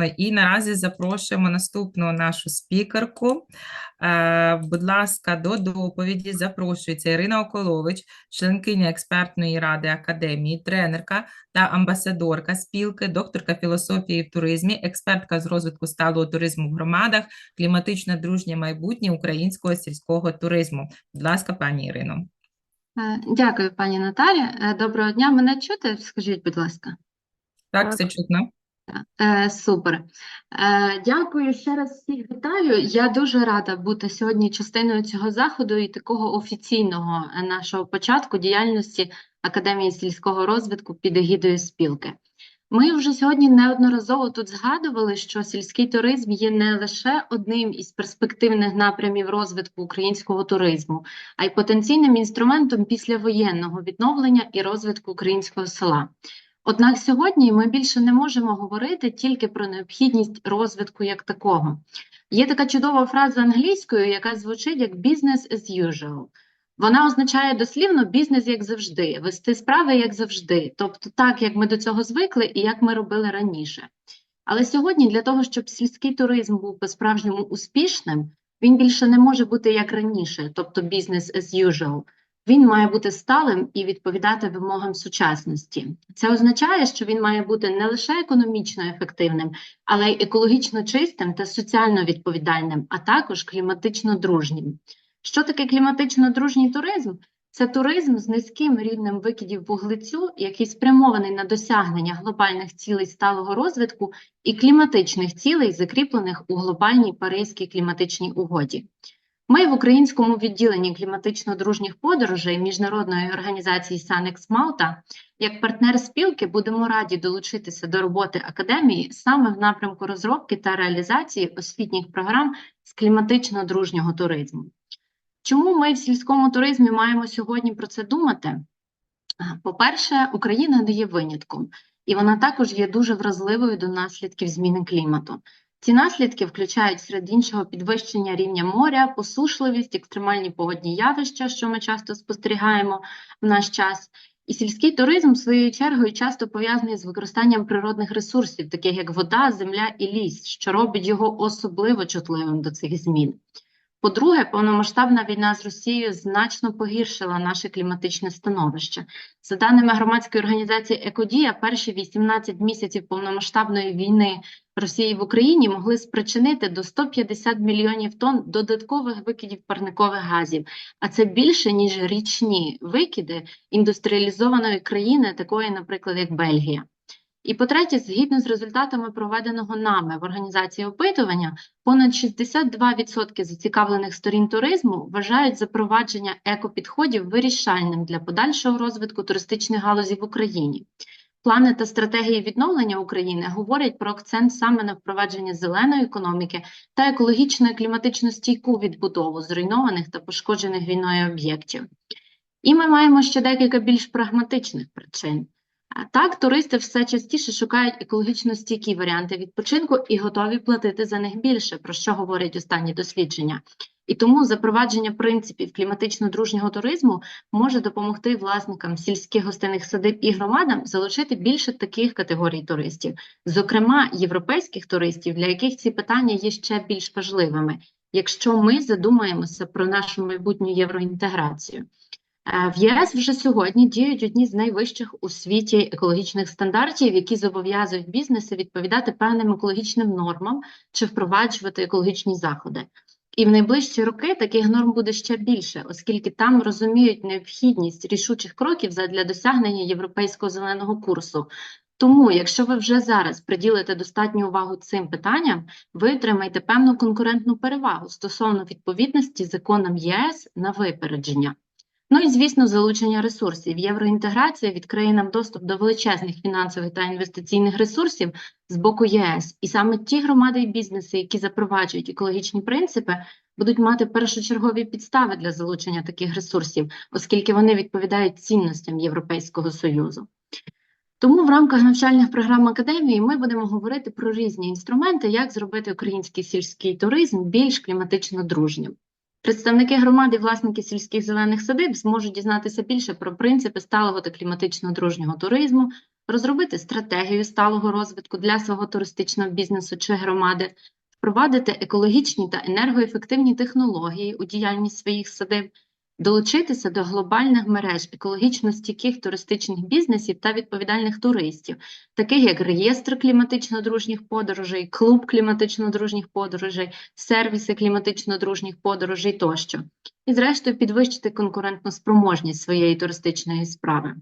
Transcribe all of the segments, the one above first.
І наразі запрошуємо наступну нашу спікерку. Е, Будь ласка, до доповіді запрошується Ірина Околович, членкиня експертної ради академії, тренерка та амбасадорка спілки, докторка філософії в туризмі, експертка з розвитку сталого туризму в громадах, кліматично дружнє майбутнє українського сільського туризму. Будь ласка, пані Ірино. Е, Дякую, пані Наталі. Е, Доброго дня. Мене чути? Скажіть, будь ласка. Так, Так. все чутно. Е, Супер. Е, Дякую ще раз всіх вітаю. Я дуже рада бути сьогодні частиною цього заходу і такого офіційного е, нашого початку діяльності Академії сільського розвитку під егідою спілки. Ми вже сьогодні неодноразово тут згадували, що сільський туризм є не лише одним із перспективних напрямів розвитку українського туризму, а й потенційним інструментом післявоєнного відновлення і розвитку українського села. Однак сьогодні ми більше не можемо говорити тільки про необхідність розвитку як такого. Є така чудова фраза англійською, яка звучить як «business as usual». Вона означає дослівно бізнес як завжди, вести справи як завжди, тобто так, як ми до цього звикли і як ми робили раніше. Але сьогодні для того, щоб сільський туризм був по-справжньому успішним, він більше не може бути як раніше, тобто бізнес as usual. Він має бути сталим і відповідати вимогам сучасності. Це означає, що він має бути не лише економічно ефективним, але й екологічно чистим та соціально відповідальним, а також кліматично дружнім. Що таке кліматично дружній туризм? Це туризм з низьким рівнем викидів вуглецю, який спрямований на досягнення глобальних цілей сталого розвитку і кліматичних цілей, закріплених у глобальній Паризькій кліматичній угоді. Ми в українському відділенні кліматично-дружніх подорожей міжнародної організації Санекс Малта як партнер спілки будемо раді долучитися до роботи академії саме в напрямку розробки та реалізації освітніх програм з кліматично-дружнього туризму. Чому ми в сільському туризмі маємо сьогодні про це думати? По-перше, Україна не є винятком, і вона також є дуже вразливою до наслідків зміни клімату. Ці наслідки включають серед іншого підвищення рівня моря, посушливість, екстремальні погодні явища, що ми часто спостерігаємо в наш час. І сільський туризм, своєю чергою, часто пов'язаний з використанням природних ресурсів, таких як вода, земля і ліс, що робить його особливо чутливим до цих змін. По-друге, повномасштабна війна з Росією значно погіршила наше кліматичне становище. За даними громадської організації Екодія, перші 18 місяців повномасштабної війни Росії в Україні могли спричинити до 150 мільйонів тонн додаткових викидів парникових газів, а це більше ніж річні викиди індустріалізованої країни, такої, наприклад, як Бельгія. І по-третє, згідно з результатами проведеного нами в організації опитування, понад 62% зацікавлених сторін туризму вважають запровадження екопідходів вирішальним для подальшого розвитку туристичних галузі в Україні. Плани та стратегії відновлення України говорять про акцент саме на впровадження зеленої економіки та екологічно і кліматично стійку відбудову зруйнованих та пошкоджених війною об'єктів. І ми маємо ще декілька більш прагматичних причин. Так, туристи все частіше шукають екологічно стійкі варіанти відпочинку і готові платити за них більше, про що говорять останні дослідження. І тому запровадження принципів кліматично-дружнього туризму може допомогти власникам сільських гостинних садиб і громадам залучити більше таких категорій туристів, зокрема європейських туристів, для яких ці питання є ще більш важливими, якщо ми задумаємося про нашу майбутню євроінтеграцію. Е, В ЄС вже сьогодні діють одні з найвищих у світі екологічних стандартів, які зобов'язують бізнеси відповідати певним екологічним нормам чи впроваджувати екологічні заходи. І в найближчі роки таких норм буде ще більше, оскільки там розуміють необхідність рішучих кроків для досягнення європейського зеленого курсу. Тому, якщо ви вже зараз приділите достатню увагу цим питанням, ви отримаєте певну конкурентну перевагу стосовно відповідності законам ЄС на випередження. Ну і звісно, залучення ресурсів. Євроінтеграція відкриє нам доступ до величезних фінансових та інвестиційних ресурсів з боку ЄС. І саме ті громади і бізнеси, які запроваджують екологічні принципи, будуть мати першочергові підстави для залучення таких ресурсів, оскільки вони відповідають цінностям Європейського Союзу. Тому в рамках навчальних програм академії ми будемо говорити про різні інструменти, як зробити український сільський туризм більш кліматично дружнім. Представники громади, власники сільських зелених садиб зможуть дізнатися більше про принципи сталого та кліматично дружнього туризму, розробити стратегію сталого розвитку для свого туристичного бізнесу чи громади, впровадити екологічні та енергоефективні технології у діяльність своїх садиб, долучитися до глобальних мереж екологічно стійких туристичних бізнесів та відповідальних туристів, таких як реєстр кліматично дружніх подорожей, клуб кліматично дружніх подорожей, сервіси кліматично дружніх подорожей тощо. І, зрештою, підвищити конкурентну спроможність своєї туристичної справи.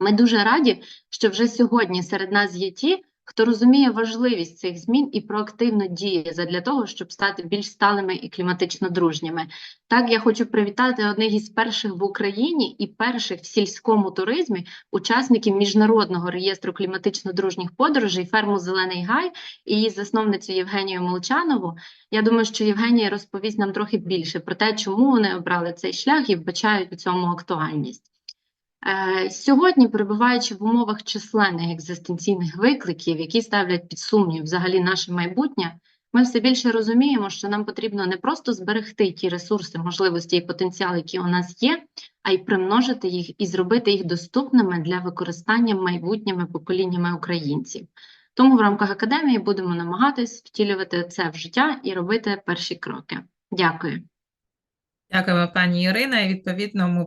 Ми дуже раді, що вже сьогодні серед нас є ті, хто розуміє важливість цих змін і проактивно діє задля того, щоб стати більш сталими і кліматично дружніми. Так, я хочу привітати одних із перших в Україні і перших в сільському туризмі учасників міжнародного реєстру кліматично дружніх подорожей ферму Зелений Гай і її засновницю Євгенію Молчанову. Я думаю, що Євгенія розповість нам трохи більше про те, чому вони обрали цей шлях і вбачають у цьому актуальність. Е, Сьогодні, перебуваючи в умовах численних екзистенційних викликів, які ставлять під сумнів взагалі наше майбутнє, ми все більше розуміємо, що нам потрібно не просто зберегти ті ресурси, можливості і потенціал, які у нас є, а й примножити їх і зробити їх доступними для використання майбутніми поколіннями українців. Тому в рамках академії будемо намагатись втілювати це в життя і робити перші кроки. Дякую. Дякуємо, пані Ірина. І відповідно ми